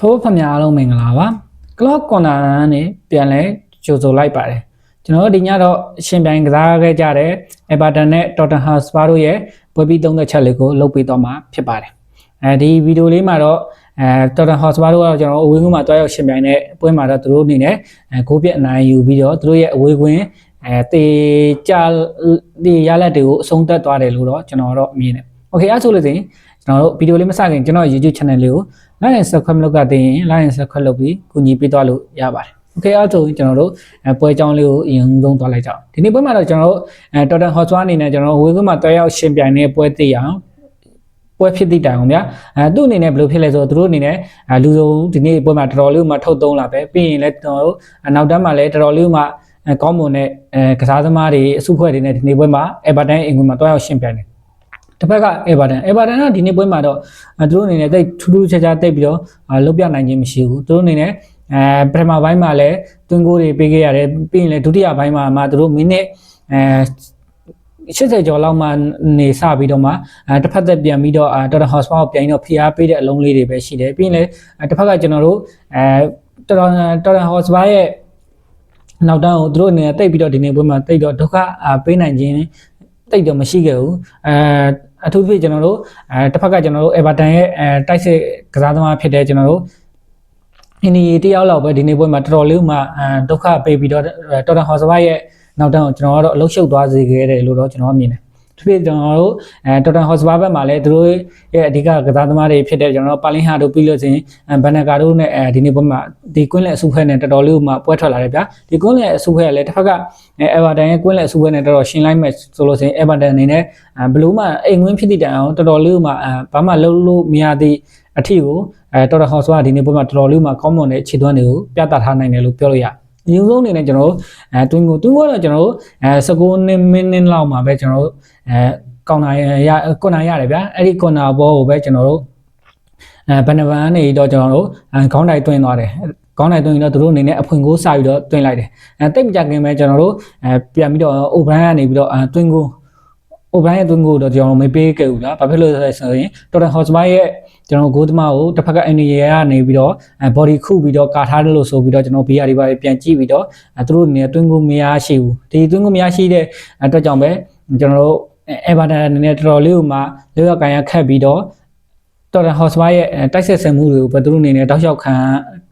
ဖိုးဖမြအားလုံးမင်္ဂလာပါ Clock Corner နဲ့ပြန်လဲကြိုဆိုလိုက်ပါတယ်ကျွန်တော်တို့ဒီညတော့ရှင်ပြိုင်ကစားခဲ့ကြတဲ့ Everton နဲ့ Tottenham Hotspur တို့ရဲ့ပွဲပြီးသုံးသက်ချက်လေးကိုလုပ်ပေးတော့မှာဖြစ်ပါတယ်အဲဒီဗီဒီယိုလေးမှာတော့အဲ Tottenham Hotspur တို့ကတော့ကျွန်တော်အဝေးကွင်းမှာတွားရောက်ရှင်ပြိုင်တဲ့ပွဲမှာတော့သူတို့အနေနဲ့အဲဂိုးပြက်အနိုင်ယူပြီးတော့သူတို့ရဲ့အဝေးကွင်းအဲတေချာဒီရလက်တွေကိုအဆုံးသတ်သွားတယ်လို့တော့ကျွန်တော်တော့မြင်တယ်။ Okay အဲ့ဆိုလို့ဆိုရင်ကျွန်တော်တို့ဗီဒီယိုလေးမစခင်ကျွန်တော် YouTube channel လေးကို like and subscribe လုပ်ကတည်ရင် like and subscribe လုပ်ပြီးကူညီပေးသွားလို့ရပါတယ်။ Okay အဲ့ဆိုရင်ကျွန်တော်တို့အဲပွဲကြောင်းလေးကိုအရင်ဆုံးသွားလိုက်ကြအောင်။ဒီနေ့ပွဲမှာတော့ကျွန်တော်တို့အဲ Tottenham Hotspur အနေနဲ့ကျွန်တော်တို့ဝေးကွင်းမှာတွဲရောက်ရှင်ပြိုင်နေတဲ့ပွဲသိရအောင်ပွဲဖြစ်သည့်တိုင်အောင်ဗျာအဲသူ့အနေနဲ့ဘယ်လိုဖြစ်လဲဆိုတော့သူတို့အနေနဲ့အဲလူစုံဒီနေ့ပွဲမှာတော်တော်လေးမှထုတ်သုံးလာပဲပြီးရင်လည်းကျွန်တော်တို့နောက်တန်းမှာလည်းတော်တော်လေးမှအဲကောင်းမွန်တဲ့အဲကစားသမားတွေအစုဖွဲ့တွေနဲ့ဒီနေ့ပွဲမှာ Everton အင်္ဂွန်မှာတွဲရောက်ရှင်ပြိုင်တယ် တစ်ဖက်က Everton Everton ကဒီနေ့ပွဲမှာတော့သူတို့အနေနဲ့တိတ်ထူးထူးခြားခြားတိတ်ပြီးတော့လုတ်ပြနိုင်ခြင်းမရှိဘူးသူတို့အနေနဲ့အဲပထမပိုင်းမှာလည်းတွင်းကိုတွေပေးခဲ့ရတယ်ပြီးရင်လည်းဒုတိယပိုင်းမှာမှသူတို့မိနစ်အဲ80ကျော်လောက်မှနေစပြီးတော့မှအဲတစ်ဖက်သက်ပြန်ပြီးတော့တော်တော် hospital ကိုပြန်ပြီးတော့ဖိအားပေးတဲ့အလုံးလေးတွေပဲရှိတယ်ပြီးရင်လည်းတစ်ဖက်ကကျွန်တော်တို့အဲတော်တော်တော်တော် hospital ရဲ့နောက်တန်းကိုသူတို့အနေနဲ့တိတ်ပြီးတော့ဒီနေ့ပွဲမှာတိတ်တော့ဒုက္ခပေးနိုင်ခြင်းတိတ်တော့မရှိခဲ့ဘူးအဲ အထူးသဖြင့်ကျွန်တော်တို့အဲတစ်ဖက်ကကျွန်တော်တို့ Everton ရဲ့အဲတိုက်စစ်ကစားသမားဖြစ်တဲ့ကျွန်တော်တို့အင်းဒီတယောက်လောက်ပဲဒီနေ့ပွဲမှာတော်တော်လေးမှအဲဒုက္ခပေးပြီးတော့တော်တော်ဟော်စပါရဲ့နောက်တန်းကိုကျွန်တော်ကတော့အလုရှုပ်သွားစေခဲ့တယ်လို့တော့ကျွန်တော်မြင်တယ် သူဖြစ်ကျွန်တော်တို့အဲတော်တန်ဟော့စပါဘက်မှာလည်းသူတို့ရဲ့အဓိကကစားသမားတွေဖြစ်တဲ့ကျွန်တော်တို့ပါလင်ဟာတို့ပြီးလို့ဆိုရင်ဘန်နကာတို့နဲ့အဲဒီနေ့ပွဲမှာဒီကွင်းလက်အစုဖွဲ့နဲ့တော်တော်လေးမှပွဲထွက်လာတယ်ဗျာဒီကွင်းလက်အစုဖွဲ့ကလည်းတစ်ဖက်ကအဲဗာတန်ရဲ့ကွင်းလက်အစုဖွဲ့နဲ့တော်တော်ရှင်းလိုက်မဲ့ဆိုလို့ဆိုရင်အေဗာတန်အနေနဲ့ဘလို့မှအိမ်ဝင်းဖြစ်သည့်တိုင်အောင်တော်တော်လေးမှဘာမှလုံးလို့မရသည့်အထီကိုအဲတော်တော်ဟော့စပါဒီနေ့ပွဲမှာတော်တော်လေးမှကောင်းမွန်တဲ့ခြေသွမ်းတွေကိုပြသထားနိုင်တယ်လို့ပြောလို့ရတယ်အရင်ဆုံးအနေနဲ့ကျွန်တော်တို့အဲတွင်းကိုတွင်းကတော့ကျွန်တော်တို့အဲ19မိနစ်လောက်မှာပဲကျွန်တော်တို့ အဲကောင်နာရကွန်နာရတယ်ဗျာအဲ့ဒီကွန်နာဘောကိုပဲကျွန်တော်တို့အဲဘန်နဗန်နေတော့ကျွန်တော်တို့ခေါင်းတိုင်တွင်းသွားတယ်ကောင်းတဲ့တွင်းတော့သူတို့အနေနဲ့အဖွင့်ကိုစပြီးတော့တွင်းလိုက်တယ်အဲတိတ်မကြခင်ပဲကျွန်တော်တို့အဲပြန်ပြီးတော့အိုဘရန်ကနေပြီးတော့တွင်းကိုအိုဘရန်ရဲ့တွင်းကိုတော့ကျွန်တော်မပေးခဲ့ဘူးလားဘာဖြစ်လို့လဲဆိုရင်တော်တန်ဟော့စမိုင်းရဲ့ကျွန်တော်ဂိုးသမားကိုတစ်ဖက်ကအန်နီရဲကနေပြီးတော့အဲ body ခုပြီးတော့ကာထားတယ်လို့ဆိုပြီးတော့ကျွန်တော် BR တွေပါပြန်ကြည့်ပြီးတော့အဲသူတို့အနေနဲ့တွင်းကိုမရရှိဘူးဒီတွင်းကိုမရရှိတဲ့အတွက်ကြောင့်ပဲကျွန်တော်တို့ Everton အနေနဲ့တော်တော်လေးကိုမှလေးရောက်ကန်ရခတ်ပြီးတော့တော်တန်ဟော့စပါရဲ့တိုက်ဆက်ဆင်မှုတွေကိုဘယ်သူတို့အနေနဲ့တောက်လျှောက်ခံ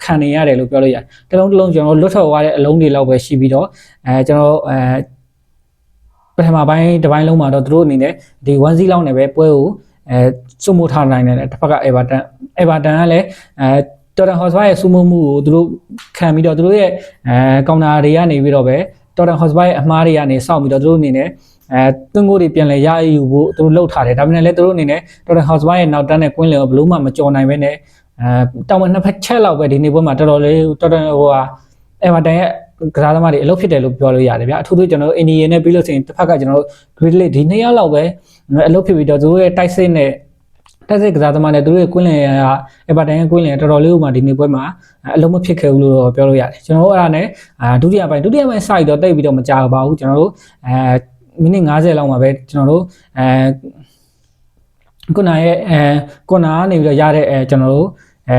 ခံနေရတယ်လို့ပြောလို့ရတယ်တလုံးတလုံးကျွန်တော်လွတ်ထွက်သွားတဲ့အလုံးတွေလောက်ပဲရှိပြီးတော့အဲကျွန်တော်အဲပထမပိုင်းတစ်ပိုင်းလုံးမှာတော့သူတို့အနေနဲ့ဒီ1 0လောက်နဲ့ပဲပွဲကိုအဲစုမိုးထားနိုင်တယ်တစ်ဖက်က Everton Everton ကလည်းအဲတော်တန်ဟော့စပါရဲ့စုမိုးမှုကိုသူတို့ခံပြီးတော့သူတို့ရဲ့အဲကောင်တာတွေကနေပြီးတော့ပဲတော်တန်ဟော့စပါရဲ့အမှားတွေကနေစောင့်ပြီးတော့သူတို့အနေနဲ့ အဲတွင်းကိုတွေပြန်လဲရယူဖို့သူတို့လှုပ်ထားတယ်ဒါပေမဲ့လည်းသူတို့အနေနဲ့တော်တော်ဟော့စ်ဝိုင်းရဲ့နောက်တန်းနဲ့ကွင်းလယ်ကိုဘလို့မှမကြော်နိုင်ပဲနဲ့အဲတောင်ဝင်နှစ်ဖက်ချက်လောက်ပဲဒီနေ့ပွဲမှာတော်တော်လေးတော်တော်ဟိုဟာအဲဗာတန်ရဲ့ကစားသမားတွေအလုပ်ဖြစ်တယ်လို့ပြောလို့ရတယ်ဗျာအထူးသဖြင့်ကျွန်တော်တို့အိန္ဒိယနဲ့ပြီးလို့ဆိုရင်တစ်ဖက်ကကျွန်တော်တို့ grid လေးဒီနှစ်ယောက်လောက်ပဲအလုပ်ဖြစ်ပြီးတော့သူတို့ရဲ့တိုက်စစ်နဲ့တက်စစ်ကစားသမားနဲ့သူတို့ရဲ့ကွင်းလယ်ကအဗာတန်ရဲ့ကွင်းလယ်တော်တော်လေးဥမာဒီနေ့ပွဲမှာအလုံးမဖြစ်ခဲ့ဘူးလို့တော့ပြောလို့ရတယ်ကျွန်တော်တို့အဲ့ဒါနဲ့ဒုတိယပိုင်းဒုတိယပိုင်းစိုက်တော့တိတ်ပြီးတော့မကြောက်ပါဘူးကျွန်တော်တို့အဲ မိနစ်90လောက်မှာပဲကျွန်တော်တို့အဲခုနရဲ့အဲခုနကနေပြီးတော့ရတဲ့အဲကျွန်တော်တို့အဲ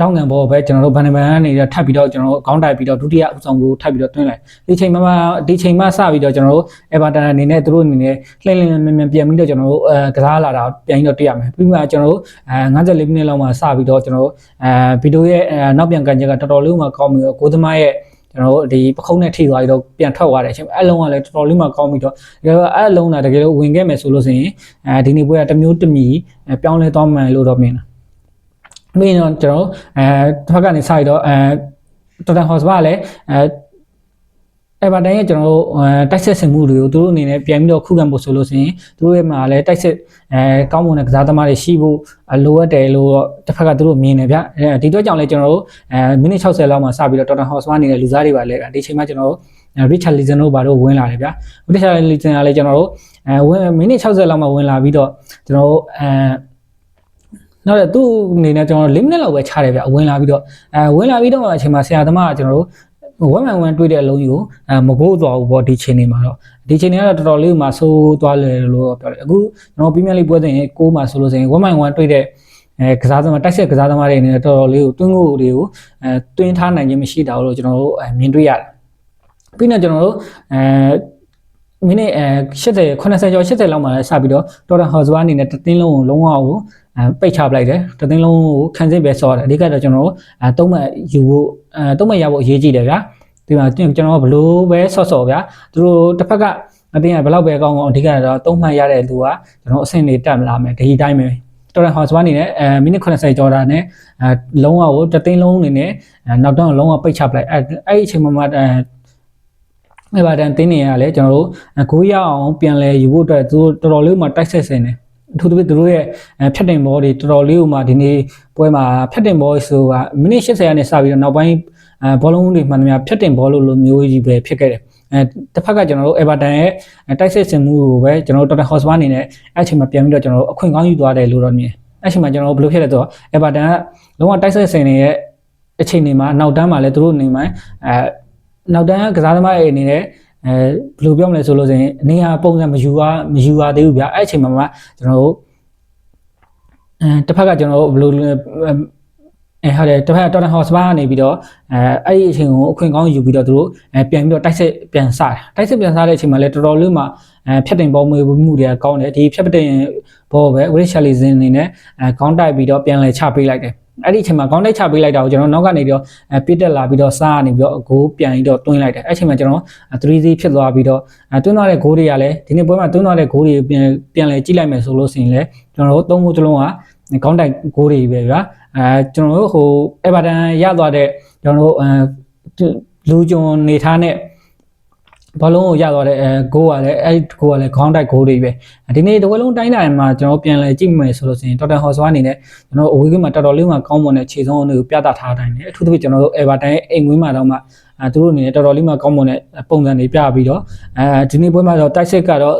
တောင်းငံဘောပဲကျွန်တော်တို့ဘန်နဘန်ကနေပြီးတော့ထပ်ပြီးတော့ကျွန်တော်တို့အကောင့်တိုက်ပြီးတော့ဒုတိယအဆောင်ကိုထပ်ပြီးတော့တွင်းလိုက်ဒီချိန်မှာဒီချိန်မှစပြီးတော့ကျွန်တော်တို့အေဗာတန်အနေနဲ့သူတို့အနေနဲ့လှည့်လည်မြန်မြန်ပြန်ပြီးတော့ကျွန်တော်တို့အဲကစားလာတာပြန်ပြီးတော့တွေ့ရမယ်ပြီးမှကျွန်တော်တို့အဲ54မိနစ်လောက်မှစပြီးတော့ကျွန်တော်တို့အဲဗီဒီယိုရဲ့နောက်ပြန်ကန်ချက်ကတော်တော်လေးမှကောင်းပြီးတော့ကိုသမားရဲ့ ကျွန်တော်တို့ဒီပခုံးနဲ့ထိသွားပြီးတော့ပြန်ထွက်သွားတဲ့အချိန်အဲ့လုံးကလည်းတော်တော်လေးမှကောင်းပြီးတော့တကယ်တော့အဲ့လုံးကတကယ်လို့ဝင်ခဲ့မယ်ဆိုလို့ဆိုရင်အဲဒီနေ့ပွဲကတစ်မျိုးတစ်မီပြောင်းလဲသွားမှန်လို့တော့မြင်တာပြီးရင်တော့ကျွန်တော်အဲတစ်ဖက်ကနေစပြီးတော့အဲတော်တန်ဟော့စ်ပါလည်းအဲ အဲဗာတန်ရဲ့ကျွန်တော်တို့တိုက်ဆက်ဆင်မှုတွေကိုသူတို့အနေနဲ့ပြန်ပြီးတော့ခုခံဖို့ဆိုလို့ဆိုရင်သူတို့ရဲ့မှာလည်းတိုက်ဆက်အဲကောင်းမွန်တဲ့ကစားသမားတွေရှိဖို့လိုအပ်တယ်လို့တစ်ဖက်ကသူတို့မြင်နေဗျဒီတော့ကြောင့်လည်းကျွန်တော်တို့အဲမိနစ်60လောက်မှစပြီးတော့တော်တန်ဟော့စ်ပါနေတဲ့လူစားတွေပါလဲဒီချိန်မှာကျွန်တော်တို့ Richard Leeson တို့ဘာတို့ဝင်လာတယ်ဗျာ Richard Leeson ကလည်းကျွန်တော်တို့အဲဝင်မိနစ်60လောက်မှဝင်လာပြီးတော့ကျွန်တော်တို့အဲနောက်တော့သူ့အနေနဲ့ကျွန်တော်၄မိနစ်လောက်ပဲခြားတယ်ဗျအဝင်လာပြီးတော့အဲဝင်လာပြီးတော့အချိန်မှာဆရာသမားကကျွန်တော်တို့ ဝက်မှန်ဝမ်တွေ့တဲ့အလုံးကြီးကိုအဲမကိုးသွားဘူးပေါ့ဒီချိန်နေမှာတော့ဒီချိန်နေကတော့တော်တော်လေးမှဆိုးသွားတယ်လို့ပြောတယ်အခုကျွန်တော်ပြင်းပြလေးပွဲစဉ်ကိုးမှာဆိုလို့ဆိုရင်ဝက်မှန်ဝမ်တွေ့တဲ့အဲကစားသမားတိုက်ဆက်ကစားသမားတွေအနေနဲ့တော်တော်လေးကိုတွင်းကိုတွေကိုအဲတွင်းထားနိုင်ခြင်းမရှိတာလို့ကျွန်တော်တို့အဲမြင်တွေ့ရတယ်ပြီးတော့ကျွန်တော်တို့အဲ မိနစ်အဲ80 80ကျော်80လောက်မှလည်းစပြီးတော့တော်တန်ဟော့စဝါအနေနဲ့တသင်းလုံးကိုလုံးဝကိုအဲပိတ်ချပလိုက်တယ်တသင်းလုံးကိုခန်းစစ်ပဲဆော့ရတယ်အဓိကတော့ကျွန်တော်တို့အဲသုံးမှတ်ယူဖို့အဲသုံးမှတ်ရဖို့အရေးကြီးတယ်ဗျာဒီမှာကျွန်တော်ဘလို့ပဲဆော့ဆော့ဗျာသူတို့တစ်ဖက်ကအတင်းကဘလောက်ပဲကောင်းကောင်းအဓိကတော့သုံးမှတ်ရတဲ့လူကကျွန်တော်အဆင့်တွေတက်မလာမယ်ဒီတိုင်းပဲတော်ရန်ဟော့စဝါအနေနဲ့အဲမိနစ်80ကျော်တာနဲ့အဲလုံးဝကိုတသိန်းလုံးအနေနဲ့နောက်တော့လုံးဝပိတ်ချပလိုက်အဲအဲ့ဒီအချိန်မှာမှ အဲအဲ့ပါတန်တင်းနေရလဲကျွန်တော်တို့ဂိုးရအောင်ပြန်လဲယူဖို့အတွက်သူတော်တော်လေးမှတိုက်ဆက်စင်တယ်အထူးသဖြင့်သူတို့ရဲ့ဖြတ်တင်ဘောတွေတော်တော်လေးကိုမှဒီနေ့ပွဲမှာဖြတ်တင်ဘောဆိုတာမိနစ်80ရာနဲ့စပြီးတော့နောက်ပိုင်းအဲဘောလုံးတွေမှန်သမျှဖြတ်တင်ဘောလို့လိုမျိုးကြီးပဲဖြစ်ခဲ့တယ်အဲတစ်ဖက်ကကျွန်တော်တို့ Everton ရဲ့တိုက်စစ်စင်မှုကိုပဲကျွန်တော်တို့ Tottenham Hotspur အနေနဲ့အဲ့ချိန်မှာပြန်ပြီးတော့ကျွန်တော်တို့အခွင့်ကောင်းယူသွားတယ်လို့တော့မြင်အဲ့ချိန်မှာကျွန်တော်တို့ဘယ်လိုဖြစ်လဲဆိုတော့ Everton ကလုံးဝတိုက်စစ်စင်နေရဲ့အချိန်တွေမှာနောက်တန်းမှာလည်းသူတို့နေမှာအဲ နောက်တန်းကစားသမားရဲ့အနေနဲ့အဲဘယ်လိုပြောမလဲဆိုလို့ဆိုရင်အနေဟာပုံစံမယူရမယူရသေးဘူးဗျအဲ့အချိန်မှာမှကျွန်တော်တို့အဲတစ်ဖက်ကကျွန်တော်တို့ဘယ်လိုအဲဟုတ်တယ်တစ်ဖက်က Tottenham Hotspur ကနေပြီးတော့အဲအဲ့ဒီအချိန်ကိုအခွင့်ကောင်းယူပြီးတော့သူတို့အဲပြန်ပြီးတော့တိုက်စစ်ပြန်စတယ်တိုက်စစ်ပြန်စတဲ့အချိန်မှာလည်းတော်တော်လေးမှအဲဖြတ်တင်ပေါ်မွေမှုတွေကကောင်းတယ်ဒီဖြတ်တင်ဘောပဲ Willis Charlison အနေနဲ့အဲကောင်းတိုက်ပြီးတော့ပြန်လဲချပေးလိုက်တယ် အဲ့ဒီအချိန်မှာကောင်းတိုက်ချပေးလိုက်တာကိုကျွန်တော်နောက်ကနေပြီးတော့အဲပစ်တက်လာပြီးတော့စားကနေပြီးတော့ဂိုးပြန်ပြီးတော့တွင်းလိုက်တယ်အဲ့အချိန်မှာကျွန်တော်3-0ဖြစ်သွားပြီးတော့အဲတွင်းသွားတဲ့ဂိုးတွေကလည်းဒီနေ့ပွဲမှာတွင်းသွားတဲ့ဂိုးတွေပြန်ပြန်လဲကြည့်လိုက်မယ်ဆိုလို့ရှိရင်လည်းကျွန်တော်တို့သုံးဖို့တလုံးကကောင်းတိုက်ဂိုးတွေပဲဗျာအဲကျွန်တော်တို့ဟို Everton ရသွားတဲ့ကျွန်တော်တို့အဲလူဂျွန်နေထားတဲ့ ဘောလုံးကိုရသွားတဲ့အဲဂိုးကလည်းအဲဂိုးကလည်းခေါင်းတိုက်ဂိုးတွေပဲဒီနေ့တဝက်လုံးတိုင်းတိုင်းမှာကျွန်တော်ပြန်လဲကြည့်မယ်ဆိုလို့ရှိရင်တော်တန်ဟော်ဆွားအနေနဲ့ကျွန်တော်အဝေးကမှာတော်တော်လေးမှကောင်းမွန်တဲ့ခြေဆုံးတွေကိုပြသထားတိုင်းတယ်အထူးသဖြင့်ကျွန်တော်တို့ Everton ရဲ့အိမ်ဝင်းမှာတော့မှအဲသူတို့အနေနဲ့တော်တော်လေးမှကောင်းမွန်တဲ့ပုံစံတွေပြပြီးတော့အဲဒီနေ့ပွဲမှာတော့တိုက်စစ်ကတော့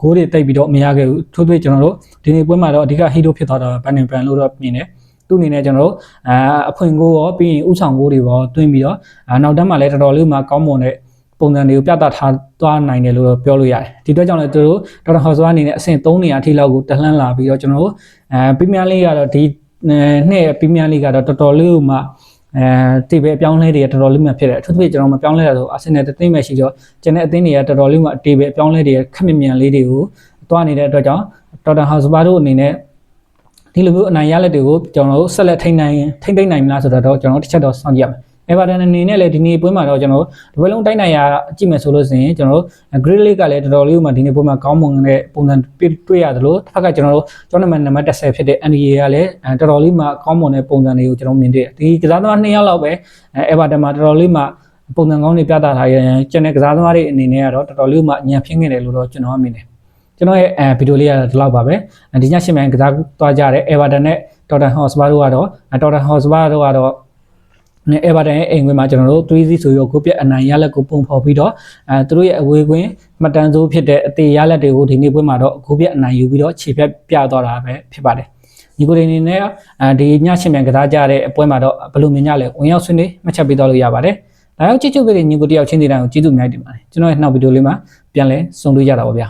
ဂိုးတွေတိတ်ပြီးတော့မရခဲ့ဘူးအထူးသဖြင့်ကျွန်တော်တို့ဒီနေ့ပွဲမှာတော့အဓိကဟီတိုဖြစ်သွားတာဘန်နင်ပန်လို့တော့မြင်တယ်သူ့အနေနဲ့ကျွန်တော်တို့အာအဖွင့်ကိုရောပြီးရင်ဥဆောင်ကိုတွေရောတွင်းပြီးတော့နောက်တန်းမှာလည်းတော်တော်လေးမှကောင်းမွန်တဲ့ ပုံစံတွေကိုပြသထားသွားနိုင်တယ်လို့ပြောလို့ရတယ်ဒီအတွက်ကြောင့်လည်းသူတို့ဒေါက်တာဟော့ဆွာအနေနဲ့အဆင့်3နေရာထိလောက်ကိုတလှမ်းလာပြီးတော့ကျွန်တော်တို့အဲပရီးမီးယားလိကတော့ဒီနှစ်ပရီးမီးယားလိကတော့တော်တော်လေးကိုမှအဲတိပဲအပြောင်းလဲတွေကတော်တော်လေးမှဖြစ်တယ်အထူးသဖြင့်ကျွန်တော်မပြောင်းလဲတာဆိုအာဆင်နယ်တသိမ်းပဲရှိတော့ကျန်တဲ့အသင်းတွေကတော်တော်လေးမှအတေပဲအပြောင်းလဲတွေခက်မြမြန်လေးတွေကိုတွားနေတဲ့အတွက်ကြောင့်ဒေါက်တာဟော့စပါတို့အနေနဲ့ဒီလိုမျိုးအနိုင်ရလက်တွေကိုကျွန်တော်တို့ဆက်လက်ထိန်းနိုင်ထိန်းသိမ်းနိုင်မလားဆိုတော့ကျွန်တော်တို့တစ်ချက်တော့စောင့်ကြည့်ရမယ်။ Everton အနေနဲ့လည်းဒီနေ့ပွဲမှာတော့ကျွန်တော်ဒီပွဲလုံးတိုက်နိုင်ရကြည့်မယ်ဆိုလို့ရှိရင်ကျွန်တော်တို့ Great League ကလည်းတော်တော်လေးမှဒီနေ့ပွဲမှာကောင်းမွန်တဲ့ပုံစံတွေ့ရသလိုတစ်ဖက်ကကျွန်တော်တို့ tournament နံပါတ်10ဖြစ်တဲ့ NBA ကလည်းတော်တော်လေးမှကောင်းမွန်တဲ့ပုံစံတွေကိုကျွန်တော်မြင်တွေ့ဒီကစားသမား2ယောက်လောက်ပဲ Everton မှာတော်တော်လေးမှပုံစံကောင်းတွေပြသထားရင်ကျန်တဲ့ကစားသမားတွေအနေနဲ့ကတော့တော်တော်လေးမှညံဖျင်းခဲ့တယ်လို့တော့ကျွန်တော်မြင်တယ်ကျွန်တော်ရဲ့အဲဗီဒီယိုလေးကတော့ဒီလောက်ပါပဲဒီညရှင်မြန်ကစားသွားကြတဲ့ Everton နဲ့ Tottenham Hotspur တို့ကတော့ Tottenham Hotspur တို့ကတော့ နဲ့ Everton ရဲ့အိမ်ခွင်မှာကျွန်တော်တို့3-0ဆိုရောကိုပြက်အနိုင်ရလက်ကိုပုံဖော်ပြီးတော့အဲသူတို့ရဲ့အဝေးကွင်းမှတ်တမ်းစိုးဖြစ်တဲ့အသေးရလက်တွေကိုဒီနေ့ပွဲမှာတော့ကိုပြက်အနိုင်ယူပြီးတော့ခြေပြက်ပြသွားတာပဲဖြစ်ပါတယ်ညီကိုတွေအနေနဲ့အဲဒီညရှင်မြန်ကစားကြတဲ့အပွဲမှာတော့ဘယ်လိုမြင်ကြလဲဝင်ရောက်ဆွေးနွေးမှတ်ချက်ပေးသွားလို့ရပါတယ်ဒါကြောင့်ချစ်ချစ်ပေးတဲ့ညီကိုတယောက်ချင်းစီတိုင်းကိုကျေးဇူးအများကြီးတင်ပါတယ်ကျွန်တော်ရဲ့နောက်ဗီဒီယိုလေးမှာပြန်လဲဆုံတွေ့ကြတာပါဗျာ